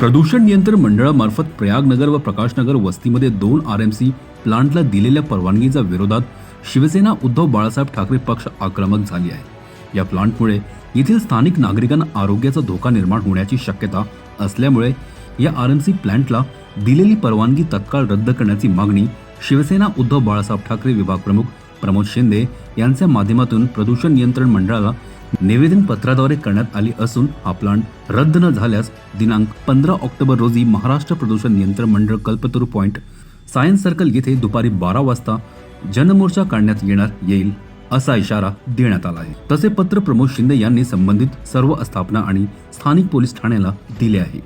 प्रदूषण नियंत्रण मंडळामार्फत प्रयागनगर व प्रकाशनगर वस्तीमध्ये दोन आर एम सी प्लांटला दिलेल्या परवानगीच्या विरोधात शिवसेना उद्धव बाळासाहेब ठाकरे पक्ष आक्रमक झाली आहे. या प्लांटमुळे येथील स्थानिक नागरिकांना आरोग्याचा धोका निर्माण होण्याची शक्यता असल्यामुळे या आर एम सी प्लांटला दिलेली परवानगी तत्काळ रद्द करण्याची मागणी शिवसेना उद्धव बाळासाहेब ठाकरे विभाग प्रमुख प्रमोद शिंदे यांच्या माध्यमातून प्रदूषण नियंत्रण मंडळाला निवेदन पत्राद्वारे करण्यात आली असून हा प्लांट रद्द न झाल्यास दिनांक पंधरा ऑक्टोबर रोजी महाराष्ट्र प्रदूषण नियंत्रण मंडळ कल्पतरू पॉइंट सायन्स सर्कल येथे दुपारी बारा वाजता जनमोर्चा काढण्यात येणार येईल असा इशारा देण्यात आला आहे. तसे पत्र प्रमोद शिंदे यांनी संबंधित सर्व आस्थापना आणि स्थानिक पोलीस ठाण्याला दिले आहे.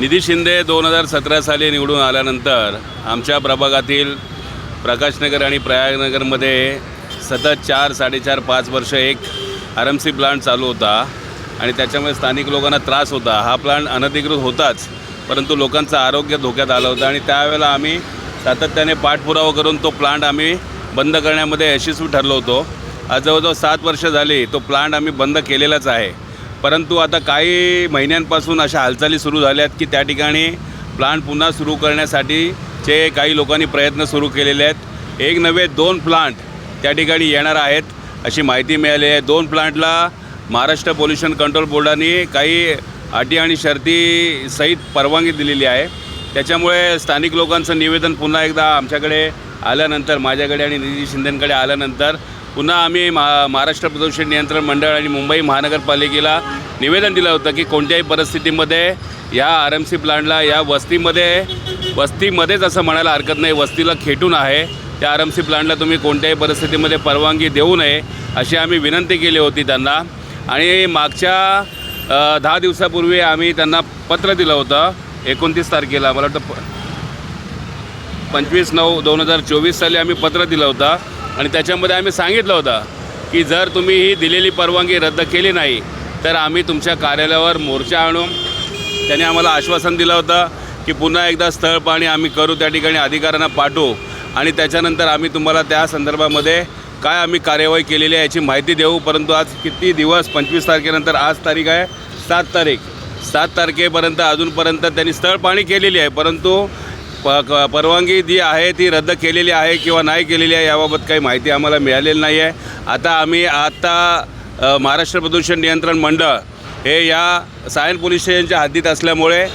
निधी शिंदे दोन हजार सतरा साली निवडून आल्यानंतर आमच्या प्रभागातील प्रकाशनगर आणि प्रयागनगरमध्ये सतत चार साडेचार पाच वर्ष एक आर एम सी प्लांट चालू होता आणि त्याच्यामुळे स्थानिक लोकांना त्रास होता. हा प्लांट अनधिकृत होताच परंतु लोकांचं आरोग्य धोक्यात आलं होतं आणि त्यावेळेला आम्ही सातत्याने पाठपुरावा करून तो प्लांट आम्ही बंद करण्यामध्ये यशस्वी ठरलो होतो. आज जवळजवळ सात वर्ष झाली तो प्लांट आम्ही बंद केलेलाच आहे. परंतु आता काही महिन्यांपासून अशा हालचाली सुरू झाल्या आहेत की त्या ठिकाणी प्लांट पुन्हा सुरू करण्यासाठीचे काही लोकांनी प्रयत्न सुरू केलेले आहेत एक नव्हे दोन प्लांट त्या ठिकाणी येणार आहेत. अशी माहिती मिळाली आहे. दोन प्लांटला महाराष्ट्र पोल्युशन कंट्रोल बोर्डाने काही अटी आणि शर्ती सहित परवानगी दिलेली आहे. त्याच्यामुळे स्थानिक लोकांचं निवेदन पुन्हा एकदा आमच्याकडे आल्यानंतर माझ्याकडे आणि निधी शिंदेंकडे आल्यानंतर पुन्हा आम्ही मा महाराष्ट्र प्रदूषण नियंत्रण मंडळ आणि मुंबई महानगरपालिकेला निवेदन दिलं होतं की कोणत्याही परिस्थितीमध्ये या आर एम सी प्लांटला या वस्तीमध्ये वस्तीमध्येच असं म्हणायला हरकत नाही. वस्तीला खेटून आहे. त्या आर एम सी प्लांटला तुम्ही कोणत्याही परिस्थितीमध्ये परवानगी देऊ नये अशी आम्ही विनंती केली होती त्यांना. आणि मागच्या दहा दिवसापूर्वी आम्ही त्यांना पत्र दिलं होतं. एकोणतीस तारखेला मला वाटतं प पंचवीस नऊ दोन हजार चोवीस साली आम्ही पत्र दिलं होतं. आणि त्याच्यामध्ये आम्ही सांगितलं होतं की जर तुम्ही ही दिलेली परवानगी रद्द केली नाही तर आम्ही तुमच्या कार्यालयावर मोर्चा आणू. त्यांनी आम्हाला आश्वासन दिलं होतं की पुन्हा एकदा स्थळ पाणी आम्ही करू त्या ठिकाणी अधिकाऱ्यांना पाठवू. आणि त्याच्यानंतर आम्ही तुम्हाला त्या संदर्भामध्ये काय आम्ही कार्यवाही केलेली आहे याची माहिती देऊ परंतु आज किती दिवस पंचवीस तारखेनंतर आज तारीख आहे? सात तारीख. सात तारखेपर्यंत अजूनपर्यंत त्यांनी स्थळ पाणी केलेली आहे परंतु प परवानगी जी आहे ती रद्द केलेली आहे किंवा नाही केलेली आहे याबाबत काही माहिती आम्हाला मिळालेली नाही आहे. आता आम्ही आता महाराष्ट्र प्रदूषण नियंत्रण मंडळ हे या सायन पोलीस स्टेशनच्या हद्दीत असल्यामुळे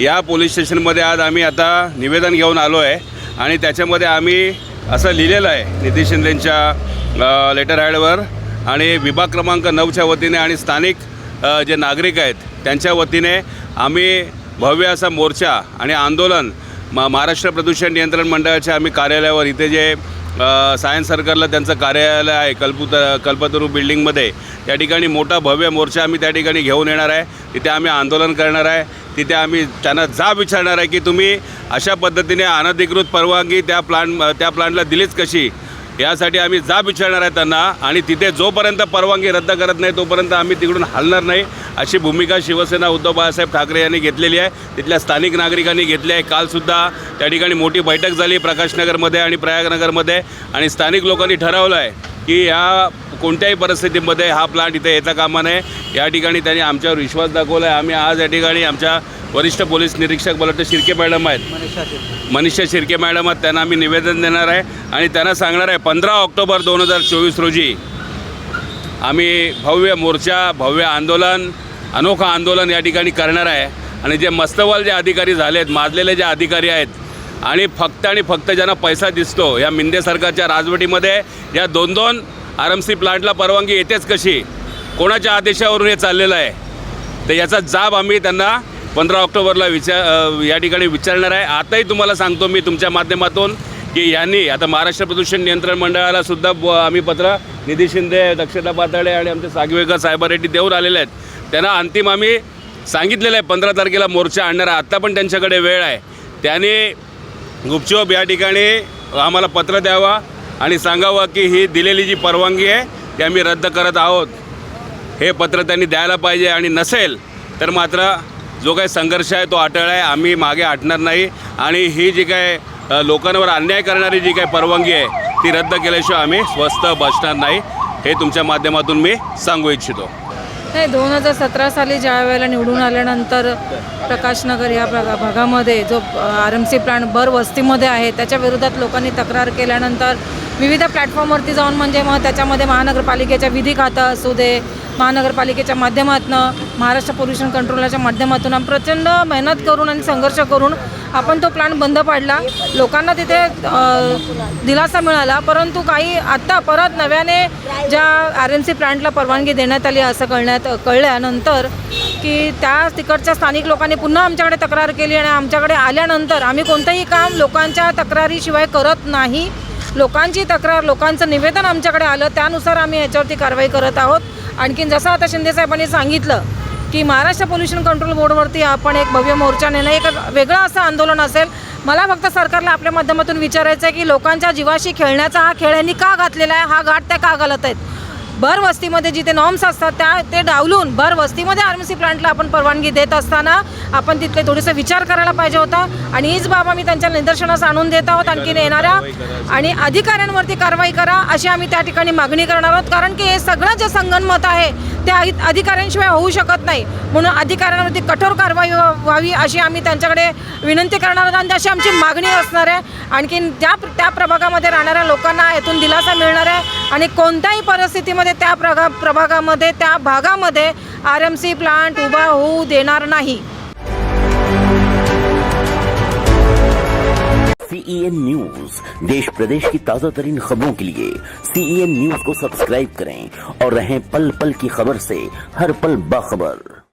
या पोलीस स्टेशनमध्ये आज आम्ही आता निवेदन घेऊन आलो आहे. आणि त्याच्यामध्ये आम्ही असं लिहिलेलं आहे नितीश शिंदेंच्या लेटर हॅडवर आणि विभाग क्रमांक नऊच्या वतीने आणि स्थानिक जे नागरिक आहेत त्यांच्या वतीने आम्ही भव्य असा मोर्चा आणि आंदोलन म महाराष्ट्र प्रदूषण नियंत्रण मंडळाच्या आम्ही कार्यालयावर इथे जे सायन्स सर्कलला त्यांचं कार्यालय आहे कल्पुत कल्पतरू बिल्डिंगमध्ये. त्या ठिकाणी मोठा भव्य मोर्चा आम्ही त्या ठिकाणी घेऊन येणार आहे. तिथे आम्ही आंदोलन करणार आहे. तिथे आम्ही त्यांना जा विचारणार आहे की तुम्ही अशा पद्धतीने अनधिकृत परवानगी त्या प्लांट त्या प्लांटला दिलीच कशी? यासाठी आम्ही जाब विचारणार आहे त्यांना आणि तिथे जोपर्यंत परवानगी रद्द करत नाही तोपर्यंत आम्ही तिकडून हलणार नाही अशी भूमिका शिवसेना उद्धव बाळासाहेब ठाकरे यांनी घेतलेली आहे. तिथल्या स्थानिक नागरिकांनी घेतली आहे. कालसुद्धा त्या ठिकाणी मोठी बैठक झाली प्रकाशनगरमध्ये आणि प्रयागनगरमध्ये आणि स्थानिक लोकांनी ठरवलं आहे की या कोणत्याही परिस्थितीमध्ये हा प्लांट इथे येता कामा नये या ठिकाणी त्यांनी आमच्यावर विश्वास दाखवला आहे आम्ही आज या ठिकाणी आमच्या वरिष्ठ पोलीस निरीक्षक मला वाटतं शिर्के मॅडम आहेत. मनीषा शिर्के. मॅडम आहेत. त्यांना आम्ही निवेदन देणार आहे. आणि त्यांना सांगणार आहे पंधरा ऑक्टोबर दोन हजार चोवीस रोजी आम्ही भव्य मोर्चा भव्य आंदोलन अनोखं आंदोलन या ठिकाणी करणार आहे. आणि जे मस्तवाल जे अधिकारी झाले आहेत माजलेले जे अधिकारी आहेत आणि फक्त आणि फक्त ज्यांना पैसा दिसतो या मिंदे सरकारच्या राजवटीमध्ये या दोन दोन आर एम सी प्लांटला परवानगी येतेच कशी? कोणाच्या आदेशावरून हे चाललेलं आहे? तर याचा जाब आम्ही त्यांना पंधरा ऑक्टोबरला विचार या ठिकाणी विचारणार आहे. आताही तुम्हाला सांगतो मी तुमच्या माध्यमातून की यांनी आता महाराष्ट्र प्रदूषण नियंत्रण मंडळाला सुद्धा आम्ही पत्र निधी शिंदे दक्षता पातळे आणि आमचे सागवेकर साहेबा रेड्डी देऊन आलेले आहेत. त्यांना अंतिम आम्ही सांगितलेलं आहे पंधरा तारखेला मोर्चा आणणार आहे. आत्ता पण त्यांच्याकडे वेळ आहे. त्याने गुपचूप या ठिकाणी आम्हाला पत्र द्यावा. आणि सांगावं की ही दिलेली जी परवानगी आहे ती आम्ही रद्द करत आहोत. हे पत्र त्यांनी द्यायला पाहिजे आणि नसेल तर मात्र जो काही संघर्ष आहे तो अटळ आहे आम्ही मागे हटणार नाही. आणि ही जी काय लोकांवर अन्याय करणारी जी काय परवानगी आहे ती रद्द केल्याशिवाय आम्ही स्वस्त बसणार नाही. हे तुमच्या माध्यमातून मी सांगू इच्छितो. नाही दोन हजार सतरा साली ज्या वेळेला निवडून आल्यानंतर प्रकाशनगर या भागा भागामध्ये जो आर एम सी प्लांट भर वस्तीमध्ये आहे त्याच्या विरोधात लोकांनी तक्रार केल्यानंतर विविध प्लॅटफॉर्मवरती जाऊन म्हणजे मग त्याच्यामध्ये महानगरपालिकेच्या विधी खातं असू दे महानगरपालिकेच्या माध्यमातून महाराष्ट्र पोल्युशन कंट्रोलच्या माध्यमातून आम्ही प्रचंड मेहनत करून आणि संघर्ष करून आपण तो प्लांट बंद पाडला. लोकांना तिथे दिलासा मिळाला परंतु काही आत्ता परत नव्याने ज्या आर एम सी प्लांटला परवानगी देण्यात आली असं कळण्यात कळल्यानंतर की त्या तिकडच्या स्थानिक लोकांनी पुन्हा आमच्याकडे तक्रार केली आणि आमच्याकडे आल्यानंतर आम्ही कोणतंही काम लोकांच्या तक्रारीशिवाय करत नाही. लोकांची तक्रार लोकांचं निवेदन आमच्याकडे आलं त्यानुसार आम्ही याच्यावरती कारवाई करत आहोत. आणखीन जसं आता शिंदेसाहेबांनी सांगितलं की महाराष्ट्र पोल्युशन कंट्रोल बोर्डवरती आपण एक भव्य मोर्चा नेणं एक वेगळं असं आंदोलन असेल. मला फक्त सरकारला आपल्या माध्यमातून विचारायचं आहे की लोकांच्या जीवाशी खेळण्याचा हा खेळ यांनी का घातलेला आहे? हा घाट त्या का घालत आहेत? भर वस्तीमध्ये जिथे नॉर्म्स असतात त्या ते डावलून भर वस्तीमध्ये आर्मसी प्लांटला आपण परवानगी देत असताना आपण तिथले थोडेसे विचार करायला पाहिजे होता. आणि हीच बाब आम्ही त्यांच्या निदर्शनास आणून देत आहोत. आणखीन येणाऱ्या आणि अधिकाऱ्यांवरती कारवाई करा अशी आम्ही त्या ठिकाणी मागणी करणार आहोत. कारण की हे सगळं जे संगनमत आहे ते अधि- अधिकाऱ्यांशिवाय होऊ शकत नाही. म्हणून अधिकाऱ्यांवरती कठोर कारवाई व्हा- व्हावी अशी आम्ही त्यांच्याकडे विनंती करणार आहोत. आणि अशी आमची मागणी असणार आहे. आणखीन त्या त्या प्रभागामध्ये राहणाऱ्या लोकांना यातून दिलासा मिळणार आहे. आणि कोणत्याही परिस्थितीमध्ये त्या प्रगा प्रभागामध्ये त्या भागामध्ये आर एम सी प्लांट उभा होऊ देणार नाही. सीईएन न्यूज देश प्रदेश की ताजा तरीन खबरों के लिए सीईएन न्यूज को सब्सक्राइब करें और रहें पल पल की खबर से हर पल बाखबर।